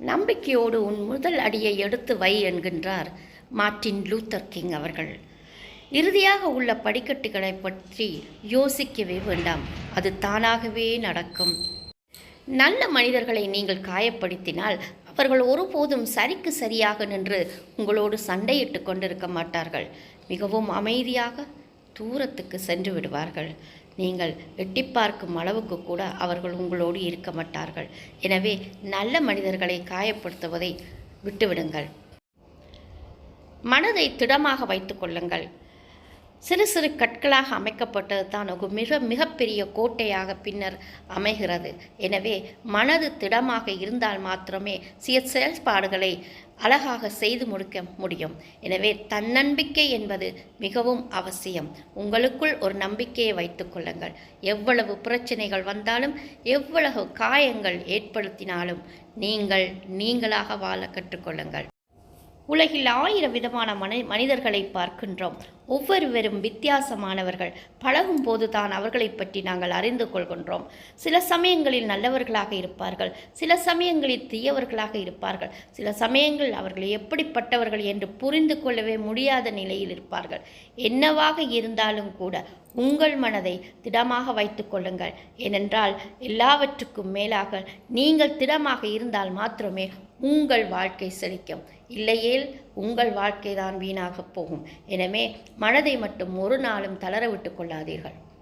நம்பிக்கையோடு உன் முதல் அடியை எடுத்து வை என்கின்றார் மார்ட்டின் லூத்தர் கிங் அவர்கள். இறுதியாக உள்ள படிக்கட்டுகளை பற்றி யோசிக்கவே வேண்டாம். அது தானாகவே நடக்கும். நல்ல மனிதர்களை நீங்கள் காயப்படுத்தினால் அவர்கள் ஒருபோதும் சரிக்கு சரியாக நின்று உங்களோடு சண்டையிட்டு கொண்டிருக்க மாட்டார்கள். மிகவும் அமைதியாக தூரத்துக்கு சென்று விடுவார்கள். நீங்கள் எட்டி பார்க்கும் அளவுக்கு கூட அவர்கள் உங்களோடு இருக்க மாட்டார்கள். எனவே நல்ல மனிதர்களை காயப்படுத்துவதை விட்டுவிடுங்கள். மனதை திடமாக வைத்துக் கொள்ளுங்கள். சிறு சிறு கற்களாக அமைக்கப்பட்டது தான் ஒரு மிக மிகப்பெரிய கோட்டையாக பின்னர் அமைகிறது. எனவே மனது திடமாக இருந்தால் மாத்திரமே சில செயல்பாடுகளை அழகாக செய்து முடிக்க முடியும். எனவே தன்னம்பிக்கை என்பது மிகவும் அவசியம். உங்களுக்குள் ஒரு நம்பிக்கையை வைத்துக்கொள்ளுங்கள் எவ்வளவு பிரச்சனைகள் வந்தாலும் எவ்வளவு காயங்கள் ஏற்படுத்தினாலும் நீங்கள் நீங்களாக வாழ கற்றுக்கொள்ளுங்கள். உலகில் ஆயிரம் விதமான மனி மனிதர்களை பார்க்கின்றோம். ஒவ்வொருவரும் வித்தியாசமானவர்கள். பழகும் போது தான் அவர்களை பற்றி நாங்கள் அறிந்து கொள்கின்றோம். சில சமயங்களில் நல்லவர்களாக இருப்பார்கள். சில சமயங்களில் தீயவர்களாக இருப்பார்கள். சில சமயங்கள் அவர்கள் எப்படிப்பட்டவர்கள் என்று புரிந்து கொள்ளவே முடியாத நிலையில் இருப்பார்கள். என்னவாக இருந்தாலும் கூட உங்கள் மனதை திடமாக வைத்து கொள்ளுங்கள். ஏனென்றால் எல்லாவற்றுக்கும் மேலாக நீங்கள் திடமாக இருந்தால் மாத்திரமே உங்கள் வாழ்க்கை செழிக்கும். இல்லையேல் உங்கள் வாழ்க்கை தான் வீணாகப் போகும். எனவே மனதை மட்டும் ஒரு நாளும் தளர விட்டு கொள்ளாதீர்கள்.